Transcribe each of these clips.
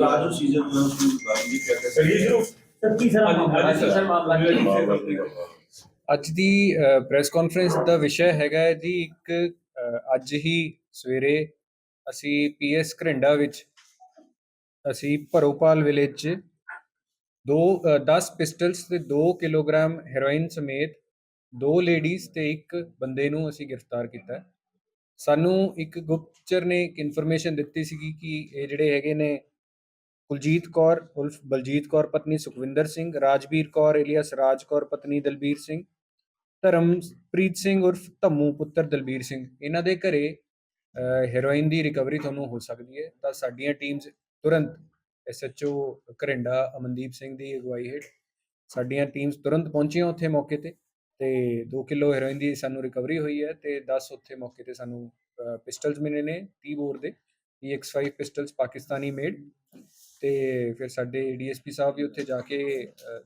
Raju season ਨੂੰ ਗਾਂਧੀ ਕਹਿੰਦੇ ਅੱਜ ਦੀ ਪ੍ਰੈਸ ਕਾਨਫਰੰਸ ਦਾ ਵਿਸ਼ਾ ਹੈਗਾ ਹੈ ਜੀ ਇੱਕ ਅੱਜ ਹੀ ਸਵੇਰੇ ਅਸੀਂ ਪੀਐਸ ਘਰਿੰਡਾ ਵਿੱਚ ਅਸੀਂ ਭਰੋਪਾਲ ਵਿਲੇਜ 'ਚ ਦੋ ਅ, 10 ਪਿਸਟਲਸ ਤੇ 2 ਕਿਲੋਗ੍ਰਾਮ ਹੈਰੋਇਨ ਸਮੇਤ ਦੋ ਲੇਡੀਜ਼ ਤੇ ਇੱਕ ਬੰਦੇ ਨੂੰ ਅਸੀਂ ਗ੍ਰਿਫਤਾਰ ਕੀਤਾ ਹੈ। ਸਾਨੂੰ ਇੱਕ ਗੁਪਤਚਰ ਨੇ ਇੱਕ ਇਨਫੋਰਮੇਸ਼ਨ ਦਿੱਤੀ ਸੀਗੀ ਕਿ ਇਹ ਜਿਹੜੇ ਹੈਗੇ ਨੇ ਕੁਲਜੀਤ ਕੌਰ ਉਰਫ ਬਲਜੀਤ ਕੌਰ ਪਤਨੀ ਸੁਖਵਿੰਦਰ ਸਿੰਘ, ਰਾਜਵੀਰ ਕੌਰ ਇਲੀਅਸ ਰਾਜ ਕੌਰ ਪਤਨੀ ਦਲਬੀਰ ਸਿੰਘ, ਧਰਮਪ੍ਰੀਤ ਸਿੰਘ ਉਰਫ ਧੰਮੂ ਪੁੱਤਰ ਦਲਬੀਰ ਸਿੰਘ। ਇਹਨਾਂ ਦੇ ਘਰੇ ਹੈਰੋਇਨ ਦੀ ਰਿਕਵਰੀ ਤੁਹਾਨੂੰ ਹੋ ਸਕਦੀ ਹੈ। ਤਾਂ ਸਾਡੀਆਂ ਟੀਮਸ ਤੁਰੰਤ ਐਸਐਚਓ ਘਰਿੰਡਾ ਅਮਨਦੀਪ ਸਿੰਘ ਦੀ ਅਗਵਾਈ ਹੇਠ ਸਾਡੀਆਂ ਟੀਮਸ ਤੁਰੰਤ ਪਹੁੰਚੀਆਂ ਉੱਥੇ ਮੌਕੇ ਤੇ। ਤੇ 2 ਕਿਲੋ ਹੈਰੋਇਨ ਦੀ ਸਾਨੂੰ ਰਿਕਵਰੀ ਹੋਈ ਹੈ ਤੇ 10 ਉੱਥੇ ਮੌਕੇ ਤੇ ਸਾਨੂੰ ਪਿਸਟਲਸ ਮਿਲੇ ਨੇ 30 ਬੋਰ ਦੇ EX5 ਪਿਸਟਲਸ ਪਾਕਿਸਤਾਨੀ ਮੇਡ ਤੇ ਫਿਰ ਸਾਡੇ ਡੀਐਸਪੀ ਸਾਹਿਬ ਵੀ ਉੱਥੇ ਜਾ ਕੇ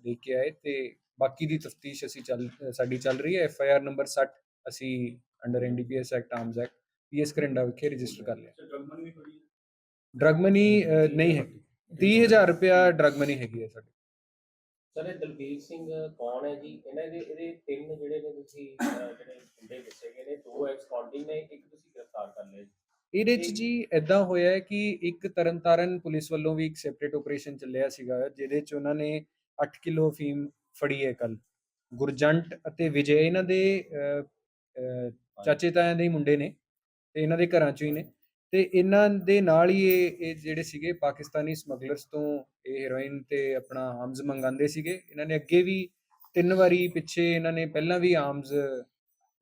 ਦੇਖ ਕੇ ਆਏ ਤੇ ਬਾਕੀ ਦੀ ਤਫਤੀਸ਼ ਅਸੀਂ ਚੱਲ ਸਾਡੀ ਚੱਲ ਰਹੀ ਹੈ ਐਫ ਆਈ ਆਰ ਨੰਬਰ 60 ਅਸੀਂ under NDPS act arms act PS Gharinda ਵਿਖੇ ਰਜਿਸਟਰ ਕਰ ਲਿਆ। ਡਰਗ ਮਨੀ ਨਹੀਂ ਹੈ। 30000 ਰੁਪਇਆ ਡਰਗ ਮਨੀ ਹੈਗੀ ਹੈ ਸਾਡੀ ਸਰ ਇਹ ਦਲਬੀਰ ਸਿੰਘ ਕੌਣ ਹੈ ਜੀ? ਇਹਨਾਂ ਦੇ ਇਹਦੇ ਤਿੰਨ ਜਿਹੜੇ ਨੇ ਤੁਸੀਂ ਅਹ, ਜਿਹੜੇ ਮੁੰਡੇ ਦੱਸੇ ਗਏ ਨੇ ਦੋ ਐਕਸਕਾਉਂਟਿੰਗ ਨੇ ਇੱਕ ਤੁਸੀਂ ਗ੍ਰਿਫਤਾਰ ਕਰ ਲਿਆ ਜੀ। ਇਹਦੇ ਚ ਜੀ ਐਦਾਂ ਹੋਇਆ ਹੈ ਕਿ ਇੱਕ ਤਰਨਤਾਰਨ ਪੁਲਿਸ ਵੱਲੋਂ ਵੀ ਇੱਕ ਸੈਪਰੇਟ ਆਪਰੇਸ਼ਨ ਚੱਲਿਆ ਸੀਗਾ ਜਿਹਦੇ ਚ ਉਹਨਾਂ ਨੇ 8 ਕਿਲੋ ਫੀਮ ਫੜੀ ਹੈ ਕੱਲ ਗੁਰਜੰਟ ਅਤੇ ਵਿਜੇ ਇਹਨਾਂ ਦੇ ਅਹ, ਅਹ, ਚਾਚੇ ਤਾਇਆਂ ਦੇ ਹੀ ਮੁੰਡੇ ਨੇ ਤੇ ਇਹਨਾਂ ਦੇ ਘਰਾਂ ਚੋਂ ਹੀ ਨੇ। ਤੇ ਇਹਨਾਂ ਦੇ ਨਾਲ ਹੀ ਇਹ ਇਹ ਜਿਹੜੇ ਸੀਗੇ ਪਾਕਿਸਤਾਨੀ ਸਮਗਲਰਸ ਤੋਂ ਇਹ ਹੈਰੋਇਨ ਤੇ ਆਪਣਾ ਆਰਮਸ ਮੰਗਾਉਂਦੇ ਸੀਗੇ। ਇਹਨਾਂ ਨੇ ਅੱਗੇ ਵੀ ਤਿੰਨ ਵਾਰੀ ਪਿੱਛੇ ਇਹਨਾਂ ਨੇ ਪਹਿਲਾਂ ਵੀ ਆਰਮਸ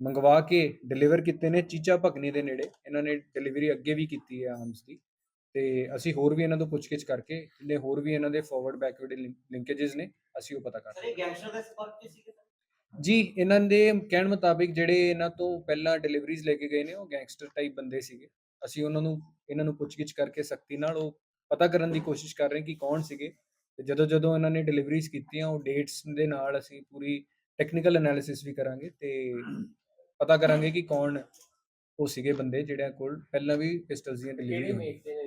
ਮੰਗਵਾ ਕੇ ਡਿਲੀਵਰ ਕੀਤੇ ਨੇ ਚੀਚਾ ਭਗਨੀ ਦੇ ਨੇੜੇ। ਇਹਨਾਂ ਨੇ ਡਿਲੀਵਰੀ ਅੱਗੇ ਵੀ ਕੀਤੀ ਹੈ ਆਰਮਸ ਦੀ। ਤੇ ਅਸੀਂ ਹੋਰ ਵੀ ਇਹਨਾਂ ਤੋਂ ਪੁੱਛਗਿੱਛ ਕਰਕੇ ਜਿਹੜੇ ਹੋਰ ਵੀ ਇਹਨਾਂ ਦੇ ਫਾਰਵਰਡ ਬੈਕਵਰਡ ਲਿੰਕੇजेस ਨੇ ਅਸੀਂ ਉਹ ਪਤਾ ਕਰ ਹਾਂ। ਜੀ ਇਹਨਾਂ ਦੇ ਕਹਿਣ ਮੁਤਾਬਿਕ ਜਿਹੜੇ ਇਹਨਾਂ ਤੋਂ ਪਹਿਲਾਂ ਡਿਲੀਵਰੀਜ਼ ਲੈ ਕੇ ਗਏ ਨੇ ਉਹ ਗੈਂਗਸਟਰ ਟਾਈਪ ਬੰਦੇ ਸੀਗੇ। ਅਸੀਂ ਉਹਨਾਂ ਨੂੰ ਇਹਨਾਂ ਨੂੰ ਪੁੱਛਗਿੱਛ ਕਰਕੇ ਸਖਤੀ ਨਾਲ ਉਹ ਪਤਾ ਕਰਨ ਦੀ ਕੋਸ਼ਿਸ਼ ਕਰ ਰਹੇ ਕਿ ਕੌਣ ਸੀਗੇ। ਤੇ ਜਦੋਂ ਜਦੋਂ ਇਹਨਾਂ ਨੇ ਡਿਲੀਵਰੀਜ਼ ਕੀਤੀਆਂ ਉਹ ਡੇਟਸ ਦੇ ਨਾਲ ਅਸੀਂ ਪੂਰੀ ਟੈਕਨੀਕਲ ਐਨਾਲਿਸਿਸ ਵੀ ਕਰਾਂਗੇ ਤੇ ਪਤਾ ਕਰਾਂਗੇ ਕਿ ਕੌਣ ਉਹ ਸੀਗੇ ਬੰਦੇ ਜਿਹੜਿਆਂ ਕੋਲ ਪਹਿਲਾਂ ਵੀ ਪਿਸਟਲਸ ਦੀਆਂ ਡਿਲੀਵਰੀ ਸਰ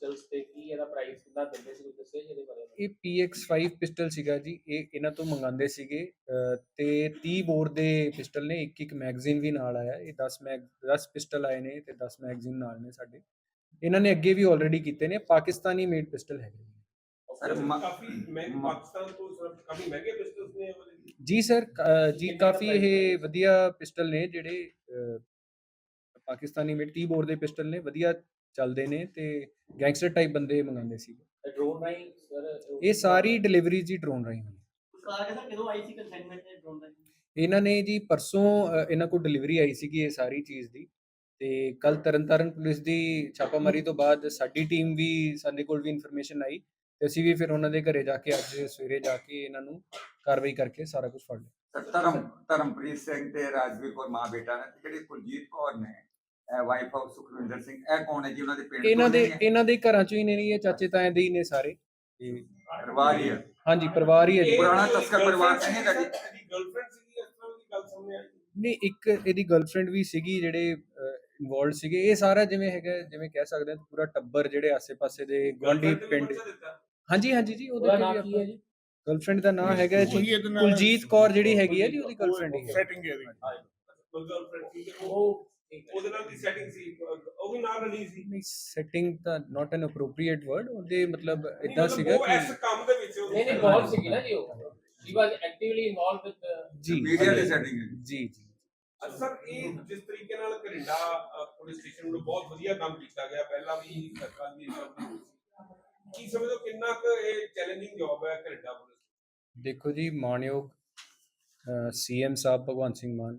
ਪਿਸਟਲਸ ਤੇ ਕੀ ਇਹਦਾ ਪ੍ਰਾਈਸ ਕਿੰਨਾ ਦਿੰਦੇ ਸੀ ਕੁਝ ਦੱਸਿਆ ਜੀ ਇਹਦੇ ਬਾਰੇ ਇਹ PX5 ਪਿਸਟਲ ਸੀਗਾ ਜੀ ਇਹ ਇਹਨਾਂ ਤੋਂ ਮੰਗਾਉਂਦੇ ਸੀਗੇ ਤੇ 30 ਬੋਰ ਦੇ ਪਿਸਟਲ ਨੇ ਇੱਕ ਇੱਕ ਮੈਗਜ਼ੀਨ ਵੀ ਨਾਲ ਆਇਆ ਇਹ 10 ਮੈਗ 10 ਪਿਸਟਲ ਆਏ ਨੇ ਤੇ 10 ਮੈਗਜ਼ੀਨ ਨਾਲ ਨੇ ਸਾਡੇ ਇਹਨਾਂ ਨੇ ਅੱਗੇ ਵੀ ਆਲਰੇਡੀ ਕੀਤੇ ਨੇ ਪਾਕਿਸਤਾਨੀ ਮੇਡ ਪਿਸਟਲ ਹੈਗੇ। ਸਰ ਮ- ਕਾਫੀ ਮਹਿੰਗੇ ਮ- ਪਾਕਿਸਤਾਨ ਤੋਂ ਸਰ ਕਾਫੀ ਮਹਿੰਗੇ ਬਿਜ਼ਨਸ ਨੇ ਇਹ ਵਾਲੇ ਜੀ ਸਰ ਜੀ ਕਾਫੀ ਇਹ ਹੈ? ਵਧੀਆ ਪਿਸਟਲ ਨੇ ਜਿਹੜੇ ਪਾਕਿਸਤਾਨੀ ਮੇਡ 30 ਬੋਰ ਦੇ ਪਿਸਟਲ ਨੇ ਵਧੀਆ ਚੱਲਦੇ ਨੇ ਤੇ ਗੈਂਗਸਟਰ ਟਾਈਪ ਬੰਦੇ ਮੰਗਾਉਂਦੇ ਸੀ ਡਰੋਨ ਰਾਈ ਸਰ ਇਹ ਸਾਰੀ ਡਿਲੀਵਰੀ ਜੀ ਡਰੋਨ ਰਾਹੀਂ ਹੋਈ ਕਾਰ ਸਰ ਕਦੋਂ ਆਈ ਸੀ ਕੰਸਾਈਨਮੈਂਟ ਤੇ ਡਰੋਨ ਦਾ ਇਹਨਾਂ ਨੇ ਜੀ ਪਰਸੋਂ ਅ, ਇਹਨਾਂ ਕੋਲ ਡਿਲੀਵਰੀ ਆਈ ਸੀਗੀ ਇਹ ਸਾਰੀ ਚੀਜ਼ ਦੀ। ਤੇ ਕੱਲ ਤਰਨਤਾਰਨ ਪੁਲਿਸ ਦੀ ਛਾਪਾਮਾਰੀ ਤੋਂ ਬਾਅਦ ਸਾਡੀ ਟੀਮ ਵੀ ਸਾਡੇ ਕੋਲ ਵੀ ਇਨਫੋਰਮੇਸ਼ਨ ਆਈ ਤੇ ਅਸੀਂ ਵੀ ਫਿਰ ਉਹਨਾਂ ਦੇ ਘਰੇ ਜਾ ਕੇ ਅੱਜ ਸਵੇਰੇ ਜਾ ਕੇ ਇਹਨਾਂ ਨੂੰ ਕਾਰਵਾਈ ਕਰਕੇ ਸਾਰਾ ਕੁਝ ਫੜ ਲਿਆ। ਧਰਮ ਧਰਮਪ੍ਰੀਤ ਸਿੰਘ ਤੇ ਰਾਜਵੀਰ ਕੌਰ ਮਾਂ ਬੇਟਾ ਨੇ ਤੇ ਜਿਹੜੀ ਕੁਲਜੀਤ ਕੌਰ ਨੇ ਵਾਈਫ ਆਫ ਸੁਖਵਿੰਦਰ ਸਿੰਘ ਇਹ ਕੌਣ ਹੈ ਜੀ ਉਹਨਾਂ ਦੇ ਪਿੰਡ ਇਹਨਾਂ ਦੇ? ਇਹਨਾਂ ਦੇ ਘਰਾਂ ਚੋਂ ਹੀ ਨੇ ਇਹ ਚਾਚੇ ਤਾਏ ਦੇ ਹੀ ਨੇ ਸਾਰੇ। ਤੇ ਪਰਿਵਾਰ ਹੀ ਹੈ। ਹਾਂਜੀ ਪਰਿਵਾਰ ਹੀ ਹੈ ਜੀ। ਪੁਰਾਣਾ ਤਸਕਰ ਪਰਿਵਾਰ ਤਾਂ ਨਹੀਂ ਜੀ? ਇਹਦੀ ਗਰਲਫ੍ਰੈਂਡ ਸੀਗੀ ਇਸ ਤਰ੍ਹਾਂ ਦੀ ਗੱਲ ਸਾਹਮਣੇ ਆਈ ਨਹੀਂ ਇੱਕ ਇਹਦੀ ਗਰਲਫ੍ਰੈਂਡ ਵੀ ਸੀਗੀ ਜਿਹੜੇ ਇਨਵੋਲਡ ਸੀਗੇ। ਇਹ ਸਾਰਾ ਜਿਵੇਂ ਹੈਗਾ ਜਿਵੇਂ ਕਹਿ ਸਕਦੇ ਹਾਂ ਪੂਰਾ ਟੱਬਰ ਜਿਹੜੇ ਆਸੇ-ਪਾਸੇ ਦੇ ਗਵਾਂਢੀ ਪਿੰਡ। ਹਾਂਜੀ ਹਾਂਜੀ ਜੀ ਉਹਦੇ ਨਾਮ ਵੀ ਕੀ ਹੈ ਜੀ? ਗਰਲਫ੍ਰੈਂਡ ਦਾ ਨਾਮ ਹੈਗਾ ਕੁਲਜੀਤ ਕੌਰ ਜਿਹੜੀ ਹੈਗੀ ਹੈ ਜੀ ਉਹਦੀ ਗਰਲਫ੍ਰੈਂਡ ਹੀ ਹੈ ਸੈਟਿੰਗ ਹੈ ਇਹਦੀ। ਸੀ, ਉਹ ਉਹਦੇ ਨਾਲ ਦੀ ਸੈਟਿੰਗ ਸੀ? ਉਹ ਵੀ ਨਾਲ ਰਲੀ ਸੀ? ਨਹੀਂ ਸੈਟਿੰਗ ਤਾਂ ਨਾਟ ਐਨ ਅਪਰੋਪਰੀਏਟ ਵਰਡ ਉਹਦੇ ਮਤਲਬ ਇਦਾਂ ਸੀਗਾ ਉਹ ਇਸ ਕਿ ਕੰਮ ਦੇ ਵਿੱਚ ਨਹੀਂ ਨਹੀਂ ਇਨਵੋਲਵ ਸੀਗੀ ਨਾ ਜੀ ਉਹ। She was actively involve with ਜੀ ਮੀਡੀਆ ਦੀ ਹੈ। ਜੀ। ਜੀ। ਅੱਛਾ ਸਰ ਇਹ ਜਿਸ ਤਰੀਕੇ ਨਾਲ ਘਰਿੰਡਾ ਅ, ਪੁਲਿਸ ਸਟੇਸ਼ਨ ਨੂੰ ਬਹੁਤ ਵਧੀਆ ਕੰਮ ਕੀਤਾ ਗਿਆ ਪਹਿਲਾਂ ਵੀ ਸਰਕਾਰ ਦੀ ਕੀ ਸਮਝੋ ਕਿੰਨਾ ਕੁ ਇਹ ਚੈਲੰਜਿੰਗ ਜੌਬ ਹੈ ਘਰਿੰਡਾ ਪੁਲਿਸ? ਦੇਖੋ ਜੀ ਮਾਨਯੋਗ ਸੀਐਮ ਸਾਹਿਬ ਭਗਵੰਤ ਸਿੰਘ ਮਾਨ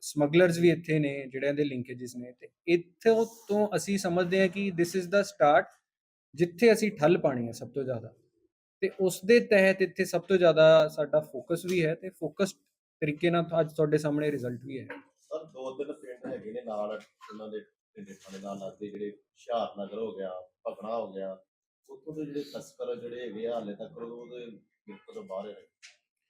ਸਮਗਲਰਸ ਵੀ ਇੱਥੇ ਨੇ, ਜਿਹੜਿਆਂ ਦੇ ਲਿੰਕੇजेस ਨੇ ਤੇ ਇੱਥੋਂ ਤੋਂ ਅਸੀਂ ਸਮਝਦੇ ਹਾਂ ਕਿ ਥਿਸ ਇਜ਼ ਦਾ ਸਟਾਰਟ ਜਿੱਥੇ ਅਸੀਂ ਠੱਲ ਪਾਣੀ ਹੈ ਸਭ ਤੋਂ ਜ਼ਿਆਦਾ। ਤੇ ਉਸ ਦੇ ਤਹਿਤ ਇੱਥੇ ਸਭ ਤੋਂ ਜ਼ਿਆਦਾ ਸਾਡਾ ਫੋਕਸ ਵੀ ਹੈ ਤੇ ਫੋਕਸ ਤਰੀਕੇ ਨਾਲ ਅੱਜ ਤੁਹਾਡੇ ਸਾਹਮਣੇ ਰਿਜ਼ਲਟ ਵੀ ਹੈ। ਸਰ, ਦੋ ਤਿੰਨ ਪਿੰਡ ਹੈਗੇ ਨੇ ਨਾਲ, ਉਹਨਾਂ ਦੇ ਪਿੰਡ ਥਾਣੇ ਨਾਲ ਲੱਗਦੇ ਜਿਹੜੇ ਹੁਸ਼ਿਆਰ ਨਗਰ ਹੋ ਗਿਆ, ਭਗਣਾ ਹੋ ਗਿਆ, ਉੱਥੋਂ ਦੇ ਜਿਹੜੇ ਤਸਕਰ ਜਿਹੜੇ ਹੈਗੇ ਆ, ਹਾਲੇ ਤੱਕ ਉਹਦੇ ਗਿਰਫਤ ਤੋਂ ਬਾਹਰ ਹੈ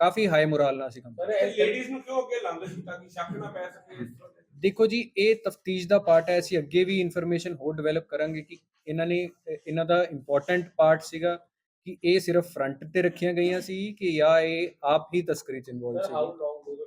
ਕਾਫੀ ਹਾਈ ਮੋਰਾਲ ਨਾਲ ਅਸੀਂ ਕੰਮ ਕਰ ਰਹੇ ਹਾਂ। ਲੇਡੀਜ਼ ਨੂੰ ਕਿਉਂ ਅੱਗੇ ਲਾਉਂਦੇ ਸੀ ਤਾਂ ਕਿ ਸ਼ੱਕ ਨਾ ਪੈ ਸਕੇ ਇਸ ਤਰ੍ਹਾਂ ਦੇ? ਦੇਖੋ ਜੀ ਇਹ ਤਫਤੀਸ਼ ਦਾ ਪਾਰਟ ਹੈ ਅਸੀਂ ਅੱਗੇ ਵੀ ਇਨਫੋਰਮੇਸ਼ਨ ਹੋਰ ਡਿਵੈਲਪ ਕਰਾਂਗੇ ਕਿ ਇਹਨਾਂ ਨੇ ਇਹਨਾਂ ਦਾ ਇੰਪੋਰਟੈਂਟ ਪਾਰਟ ਸੀਗਾ ਕਿ ਇਹ ਸਿਰਫ ਫਰੰਟ ਤੇ ਰੱਖੀਆਂ ਗਈਆਂ ਸੀ ਕਿ ਜਾਂ ਇਹ ਆਪ ਹੀ ਤਸਕਰੀ ਚ ਇਨਵੋਲਵ ਸਰ ਸੀ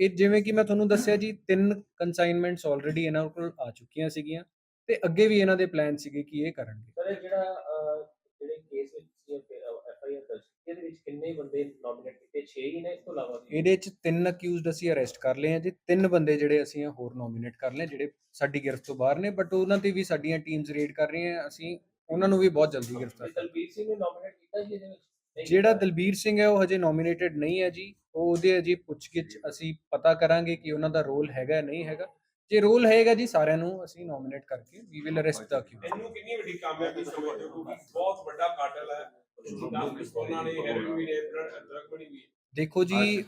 ਇਹ ਜਿਵੇਂ ਕਿ ਮੈਂ ਤੁਹਾਨੂੰ ਦੱਸਿਆ ਜੀ ਤਿੰਨ ਕਨਸਾਈਨਮੈਂਟਸ ਆਲਰੇਡੀ ਇਹਨਾਂ ਕੋਲ ਆ ਚੁੱਕੀਆਂ ਸੀਗੀਆਂ ਤੇ ਅੱਗੇ ਵੀ ਇਹਨਾਂ ਦੇ ਪਲਾਨ ਸੀਗੇ ਕਿ ਇਹ ਕਰਨਗੇ ਸਰ ਇਹ ਜਿਹੜੇ ਕੇਸ ਵਿੱਚ ਤੁਸੀਂ ਐਫ ਆਈ ਆਰ ਦਰਜ ਕੀਤੀ, ਇਹਦੇ ਵਿੱਚ ਕਿੰਨੇ ਬੰਦੇ ਨੋਮੀਨੇਟ ਕੀਤੇ 6 ਹੀ ਨੇ ਇਸ ਤੋਂ ਇਲਾਵਾ ਵੀ ਇਹਦੇ ਚ ਤਿੰਨ ਅਕਿਊਜ਼ਡ ਅਸੀਂ ਅਰੈਸਟ ਕਰ ਲਏ ਆ ਜੀ। ਤਿੰਨ ਬੰਦੇ ਜਿਹੜੇ ਅਸੀਂ ਹੋਰ ਨੋਮੀਨੇਟ ਕਰ ਲਏ ਜਿਹੜੇ ਸਾਡੀ ਗਿਰਫਤ ਤੋਂ ਬਾਹਰ ਨੇ ਬਟ ਉਹਨਾਂ ਤੇ ਵੀ ਸਾਡੀਆਂ ਟੀਮਸ ਰੇਡ ਕਰ ਰਹੀਆਂ ਅਸੀਂ ਉਹਨਾਂ ਨੂੰ ਵੀ ਬਹੁਤ ਜਲਦੀ ਗ੍ਰਿਫਤਾਰ ਤੇ ਦਲਬੀਰ ਸਿੰਘ ਨੂੰ ਨੋਮੀਨੇਟ ਕੀਤਾ ਜੀ ਇਹਦੇ ਵਿੱਚ? ਨਹੀਂ ਜਿਹੜਾ। ਦਲਬੀਰ ਸਿੰਘ ਹੈ ਉਹ ਹਜੇ ਨੋਮੀਨੇਟਡ ਨਹੀਂ ਹੈ ਜੀ। ਉਹ ਉਹਦੇ ਅਜੇ ਪੁੱਛਗਿੱਛ ਅਸੀਂ ਪਤਾ ਕਰਾਂਗੇ ਕਿ ਉਹਨਾਂ ਦਾ ਰੋਲ ਹੈਗਾ ਨਹੀਂ ਹੈਗਾ। ਜੇ ਰੋਲ ਹੈਗਾ ਜੀ ਸਾਰਿਆਂ ਨੂੰ ਅਸੀਂ ਨੋਮੀਨੇਟ ਕਰਕੇ ਵੀ ਵਿਲ ਅਰੈਸਟ ਦਾ ਕਿਉਂ ਇਹਨੂੰ ਕਿੰਨੀ ਵੱਡੀ ਕਾਮਯਾਬੀ ਸਮਝਦੇ ਹੋ? ਕਿਉਂਕਿ ਬਹੁਤ ਵੱਡਾ ਕਾਟਲ ਹੈ। ਦਸ ਪਿਸਤੌਲਾਂ ਨੇ ਹੈਰੋਇਨ ਵੀ ਨੇ ਡਰਗ ਬਣੀ ਵੀ ਹੈ। ਦੇਖੋ ਜੀ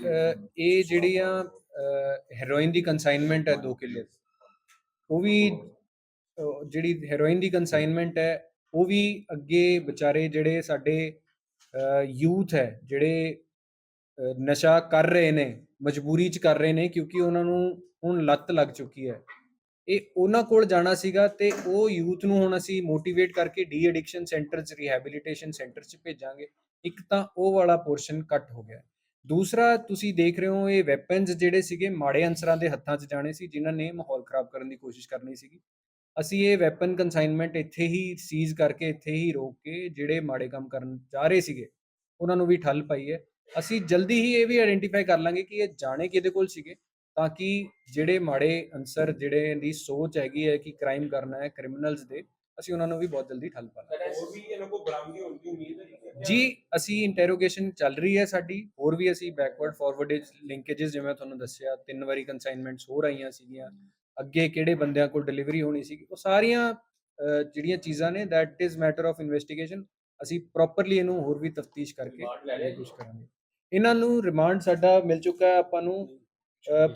ਇਹ ਜਿਹੜੀਆਂ ਹੈਰੋਇਨ ਦੀ ਕਨਸਾਈਨਮੈਂਟ ਹੈ 2 ਕਿੱਲੇ ਉਹ ਵੀ ਜਿਹੜੀ ਹੈਰੋਇਨ ਦੀ ਕਨਸਾਈਨਮੈਂਟ ਹੈ ਉਹ ਵੀ ਅੱਗੇ ਵਿਚਾਰੇ ਜਿਹੜੇ ਸਾਡੇ ਯੂਥ ਹੈ ਜਿਹੜੇ ਨਸ਼ਾ ਕਰ ਰਹੇ ਨੇ ਮਜਬੂਰੀ ਚ ਕਰ ਰਹੇ ਨੇ ਕਿਉਂਕਿ ਉਹਨਾਂ ਨੂੰ ਹੁਣ ਲੱਤ ਲੱਗ ਚੁੱਕੀ ਹੈ। ਇਹ ਉਹਨਾਂ ਕੋਲ ਜਾਣਾ ਸੀਗਾ ਤੇ ਉਹ ਯੂਥ ਨੂੰ ਹੁਣ ਅਸੀਂ ਮੋਟੀਵੇਟ ਕਰਕੇ ਡੀ ਐਡਿਕਸ਼ਨ ਸੈਂਟਰ ਚ ਰਿਹੈਬਿਲਿਟੇਸ਼ਨ ਸੈਂਟਰ ਚ ਭੇਜਾਂਗੇ। ਇੱਕ ਤਾਂ ਉਹ ਵਾਲਾ ਪੋਰਸ਼ਨ ਕੱਟ ਹੋ ਗਿਆ। ਦੂਸਰਾ, ਤੁਸੀਂ ਦੇਖ ਰਹੇ ਹੋ ਇਹ ਵੈਪਨਸ ਜਿਹੜੇ ਸੀਗੇ ਮਾੜੇ ਅਨਸਰਾਂ ਦੇ ਹੱਥਾਂ 'ਚ ਜਾਣੇ ਸੀ, ਜਿਨ੍ਹਾਂ ਨੇ ਮਾਹੌਲ ਖਰਾਬ ਕਰਨ ਦੀ ਕੋਸ਼ਿਸ਼ ਕਰਨੀ ਸੀਗੀ। ਅਸੀਂ ਇਹ ਵੈਪਨ ਕਨਸਾਈਨਮੈਂਟ ਇੱਥੇ ਹੀ ਸੀਜ਼ ਕਰਕੇ ਇੱਥੇ ਹੀ ਰੋਕ ਕੇ ਜਿਹੜੇ ਮਾੜੇ ਕੰਮ ਕਰਨ ਜਾ ਰਹੇ ਸੀਗੇ, ਉਹਨਾਂ ਨੂੰ ਵੀ ਠੱਲ ਪਾਈ ਹੈ। ਅਸੀਂ ਜਲਦੀ ਹੀ ਇਹ ਵੀ ਆਇਡੈਂਟੀਫਾਈ ਕਰ ਲਾਂਗੇ ਕਿ ਇਹ ਜਾਣੇ ਕਿਹਦੇ ਕੋਲ ਸੀਗੇ, ਤਾਂ ਕਿ ਜਿਹੜੇ ਮਾੜੇ ਅਨਸਰ ਜਿਹੜੇ ਦੀ ਸੋਚ ਹੈਗੀ ਹੈ ਕਿ ਕ੍ਰਾਈਮ ਕਰਨਾ ਹੈ ਕ੍ਰਿਮੀਨਲਸ ਦੇ ਅਸੀਂ ਉਹਨਾਂ ਨੂੰ ਵੀ ਬਹੁਤ ਜਲਦੀ ਠੱਲ ਪਾ ਲਾਂਗੇ ਹੋਰ ਵੀ ਇਹਨਾਂ ਕੋਲ ਬਰਾਮਦੀ ਹੋਣ ਦੀ ਉਮੀਦ ਹੈ ਜੀ ਅਸੀਂ ਇੰਟਰੋਗੇਸ਼ਨ ਚੱਲ ਰਹੀ ਹੈ ਸਾਡੀ। ਹੋਰ ਵੀ ਅਸੀਂ ਬੈਕਵਰਡ ਫਾਰਵਰਡੇਜ ਲਿੰਕੇजेस ਜਿਵੇਂ ਤੁਹਾਨੂੰ ਦੱਸਿਆ ਤਿੰਨ ਵਾਰੀ ਕਨਸਾਈਨਮੈਂਟਸ ਹੋ ਰਹੀਆਂ ਸੀਗੀਆਂ। ਅੱਗੇ ਕਿਹੜੇ ਬੰਦਿਆਂ ਕੋਲ ਡਿਲੀਵਰੀ ਹੋਣੀ ਸੀਗੀ ਉਹ ਸਾਰੀਆਂ ਜਿਹੜੀਆਂ ਚੀਜ਼ਾਂ ਨੇ that is matter of investigation ਅਸੀਂ ਪ੍ਰੋਪਰਲੀ ਇਹਨੂੰ ਹੋਰ ਵੀ ਤਫਤੀਸ਼ ਕਰਕੇ? ਕੋਸ਼ਿਸ਼ ਕਰਾਂਗੇ। ਇਹਨਾਂ ਨੂੰ ਰਿਮਾਂਡ ਸਾਡਾ ਮਿਲ ਚੁੱਕਾ ਹੈ ਆਪਾਂ ਨੂੰ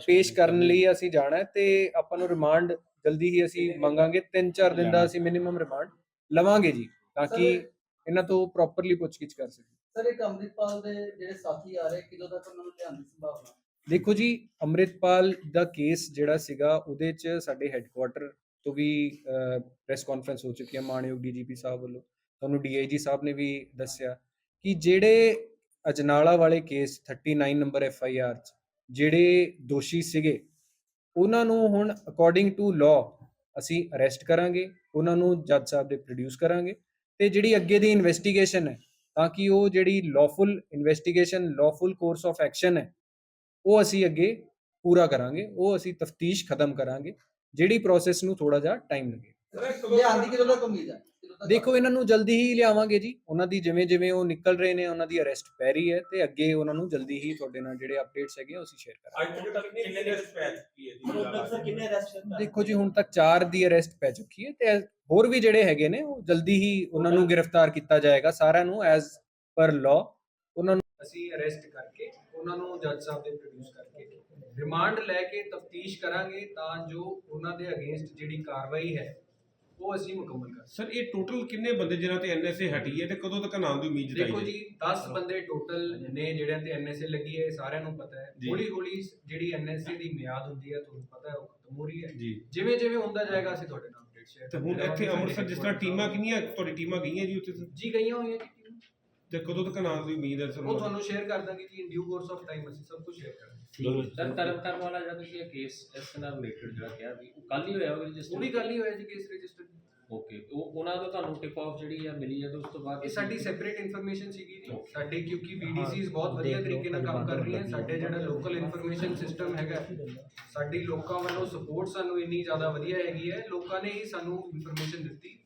ਪੇਸ਼ ਕਰਨ ਲਈ ਅਸੀਂ ਜਾਣਾ ਹੈ ਤੇ ਆਪਾਂ ਨੂੰ ਰਿਮਾਂਡ ਜਲਦੀ ਹੀ ਅਸੀਂ ਮੰਗਾਂਗੇ 3-4 ਦਿਨ ਦਾ ਅਸੀਂ ਮਿਨੀਮਮ ਰਿਮਾਂਡ ਲਵਾਂਗੇ ਜੀ ਤਾਂ ਕਿ ਇਹਨਾਂ ਤੋਂ ਪ੍ਰੋਪਰਲੀ ਪੁੱਛਗਿੱਛ ਕਰ ਸਕੀਏ ਸਰ ਇੱਕ ਅੰਮ੍ਰਿਤਪਾਲ ਦੇ ਜਿਹੜੇ ਸਾਥੀ ਆ ਰਹੇ ਕਿਦੋਂ ਤੱਕ ਉਹਨਾਂ ਨੂੰ ਲਿਆਉਣ ਦੀ ਸੰਭਾਵਨਾ? ਦੇਖੋ ਜੀ ਅੰਮ੍ਰਿਤਪਾਲ ਦਾ ਕੇਸ ਜਿਹੜਾ ਸੀਗਾ ਉਹਦੇ 'ਚ ਸਾਡੇ ਹੈੱਡਕੁਆਟਰ ਤੋਂ ਵੀ ਪ੍ਰੈਸ ਕਾਨਫਰੰਸ ਹੋ ਚੁੱਕੀ ਹੈ ਮਾਨਯੋਗ ਡੀਜੀਪੀ ਸਾਹਿਬ ਵੱਲੋਂ। ਤੁਹਾਨੂੰ ਡੀਆਈਜੀ ਸਾਹਿਬ ਨੇ ਵੀ ਦੱਸਿਆ ਕਿ ਜਿਹੜੇ ਅਜਨਾਲਾ ਵਾਲੇ case 39 number F I R 'ਚ ਜਿਹੜੇ ਦੋਸ਼ੀ ਸੀਗੇ ਉਹਨਾਂ ਨੂੰ ਹੁਣ ਅਕੋਰਡਿੰਗ ਟੂ ਲਾਅ ਅਸੀਂ ਅਰੈਸਟ ਕਰਾਂਗੇ ਉਹਨਾਂ ਨੂੰ ਜੱਜ ਸਾਹਿਬ ਦੇ ਪ੍ਰੋਡਿਊਸ ਕਰਾਂਗੇ ਤੇ ਜਿਹੜੀ ਅੱਗੇ ਦੀ ਇਨਵੈਸਟੀਗੇਸ਼ਨ ਹੈ ਤਾਂ ਕਿ ਉਹ ਜਿਹੜੀ lawful investigation lawful course of action ਹੈ ਉਹ ਅਸੀਂ ਅੱਗੇ ਪੂਰਾ ਕਰਾਂਗੇ ਉਹ ਅਸੀਂ ਤਫਤੀਸ਼ ਖਤਮ ਕਰਾਂਗੇ ਜਿਹੜੀ ਪ੍ਰੋਸੈਸ ਨੂੰ ਥੋੜਾ ਜਿਹਾ ਟਾਈਮ ਲੱਗੇ। ਲਿਆਉਣ ਦੀ ਕਿਦੋਂ ਤੱਕ ਉਮੀਦ ਹੈ। ਦੇਖੋ ਇਹਨਾਂ ਨੂੰ ਜਲਦੀ ਹੀ ਲਿਆਵਾਂਗੇ ਜੀ। ਉਹਨਾਂ ਦੀ ਜਿਵੇਂ ਜਿਵੇਂ ਉਹ ਨਿਕਲ ਰਹੇ ਨੇ ਉਹਨਾਂ ਦੀ ਅਰੈਸਟ ਪੈ ਰਹੀ ਹੈ ਤੇ ਅੱਗੇ ਉਹਨਾਂ ਨੂੰ ਜਲਦੀ ਹੀ ਤੁਹਾਡੇ ਨਾਲ ਜਿਹੜੇ ਅਪਡੇਟਸ ਹੈਗੇ ਉਹ ਅਸੀਂ ਸ਼ੇਅਰ ਕਰਾਂਗੇ। ਅੱਜ ਤੱਕ ਕਿੰਨੇ ਅਰੈਸਟ ਪੈ ਚੁੱਕੀ ਹੈ ਜੀ? ਕਿੰਨੇ ਅਰੈਸਟ ਦੇਖੋ ਜੀ ਹੁਣ ਤੱਕ 4 ਦੀ ਅਰੈਸਟ ਪੈ ਚੁੱਕੀ ਹੈ ਤੇ ਹੋਰ ਵੀ ਜਿਹੜੇ ਹੈਗੇ ਨੇ ਉਹ ਜਲਦੀ ਹੀ ਉਹਨਾਂ ਨੂੰ ਗ੍ਰਿਫਤਾਰ ਕੀਤਾ ਜਾਏਗਾ। ਸਾਰਿਆਂ ਨੂੰ ਐਜ਼ ਪਰ ਲਾਅ ਉਹਨਾਂ ਨੂੰ ਅਸੀਂ ਅਰੈਸਟ ਕਰਕੇ ਉਹਨਾਂ ਨੂੰ ਜੱਜ ਸਾਹਿਬ ਦੇ ਪ੍ਰੋਡਿਊਸ ਕਰਕੇ ਰਿਮਾਂਡ ਲੈ ਕੇ ਤਫਤੀਸ਼ ਕਰਾਂਗੇ ਤਾਂ ਜੋ ਉਹਨਾਂ ਦੇ ਅਗੇਂਸਟ ਜਿਹੜੀ ਕਾਰਵਾਈ ਹੈ ਉਹ ਅਸੀਂ ਮੁਕੰਮਲ ਕਰ ਸਰ ਇਹ ਟੋਟਲ ਕਿੰਨੇ ਬੰਦੇ ਜਿਨ੍ਹਾਂ ਤੇ ਐਨਐਸਏ ਹਟੀ ਹੈ ਤੇ ਕਦੋਂ ਤੱਕ ਨਾਮ ਦੀ ਉਮੀਦ ਦੇਖੋ ਜੀ 10 ਬੰਦੇ ਟੋਟਲ ਨੇ ਜਿਹੜਿਆਂ ਤੇ ਐਨਐਸਏ ਲੱਗੀ ਹੈ ਇਹ ਸਾਰਿਆਂ ਨੂੰ ਪਤਾ ਹੈ। ਜੀ। ਹੌਲੀ ਹੌਲੀ ਜਿਹੜੀ ਐਨਐਸਏ ਦੀ ਮਿਆਦ ਹੁੰਦੀ ਹੈ ਤੁਹਾਨੂੰ ਪਤਾ ਹੈ ਉਹ ਖਤਮ ਹੋ ਰਹੀ ਹੈ। ਜੀ। ਜਿਵੇਂ ਜਿਵੇਂ ਹੁੰਦਾ ਜਾਏਗਾ ਅਸੀਂ ਤੁਹਾਡੇ ਨਾਲ ਅਪਡੇਟ ਸ਼ੇਅਰ ਤੇ ਹੁਣ ਇੱਥੇ ਅੰਮ੍ਰਿਤਸਰ ਜਿਸ ਤਰ੍ਹਾਂ ਟੀਮਾਂ ਕਿੰਨੀਆਂ ਤੁਹਾਡੀ ਟੀਮਾਂ ਗਈਆਂ ਜੀ ਉੱਥੇ? ਜੀ ਗਈਆਂ ਹੋਈਆਂ ਜੀ। ਤੇ ਕਦੋਂ ਤੱਕ ਨਾਮ ਦੀ ਉਮੀਦ ਹੈ ਸਰ ਉਹ ਤੁਹਾਨੂੰ ਸ਼ੇਅਰ ਕਰ ਦਾਂਗੇ ਜੀ in due course of time ਅਸੀਂ ਸਭ ਕੁਝ ਸ਼ੇਅਰ ਕਰਾਂਗੇ। ਸਰ ਤਰਨ ਤਾਰਨ ਵਾਲਾ ਜਿਹੜਾ ਤੁਸੀਂ ਇਹ ਕੇਸ ਇਸ ਨਾਲ ਰਿਲੇਟਡ ਜਿਹੜਾ ਕਿਹਾ ਵੀ ਉਹ ਕੱਲ ਹੀ ਹੋਇਆ ਹੋਵੇ ਜਿਸ ਉਹ ਵੀ ਗੱਲ ਹੀ ਹੋਇਆ ਜੀ ਕੇਸ ਰਜਿਸਟਰ ਓਕੇ ਉਹ ਉਹਨਾਂ ਤੋਂ ਤੁਹਾਨੂੰ ਟਿਪ ਆਫ ਜਿਹੜੀ ਆ ਮਿਲੀ ਹੈ ਤੇ ਉਸ ਤੋਂ ਬਾਅਦ ਇਹ ਸਾਡੀ ਸੈਪਰੇਟ ਇਨਫੋਰਮੇਸ਼ਨ ਸੀਗੀ ਜੀ। ਸਾਡੇ ਕਿਉਂਕਿ BDCs ਬਹੁਤ ਵਧੀਆ ਤਰੀਕੇ ਨਾਲ ਕੰਮ ਕਰ ਰਹੀਆਂ ਸਾਡੇ ਜਿਹੜਾ ਲੋਕਲ ਇਨਫੋਰਮੇਸ਼ਨ ਸਿਸਟਮ ਹੈਗਾ ਸਾਡੀ ਲੋਕਾਂ ਵੱਲੋਂ ਸਪੋਰਟ ਸਾਨੂੰ ਇੰਨੀ ਜ਼ਿਆਦਾ ਵਧੀਆ ਹੈਗੀ ਹੈ ਲੋਕਾਂ ਨੇ ਹੀ ਸਾਨੂੰ ਇਨਫੋਰਮੇਸ਼ਨ ਦਿੱਤੀ।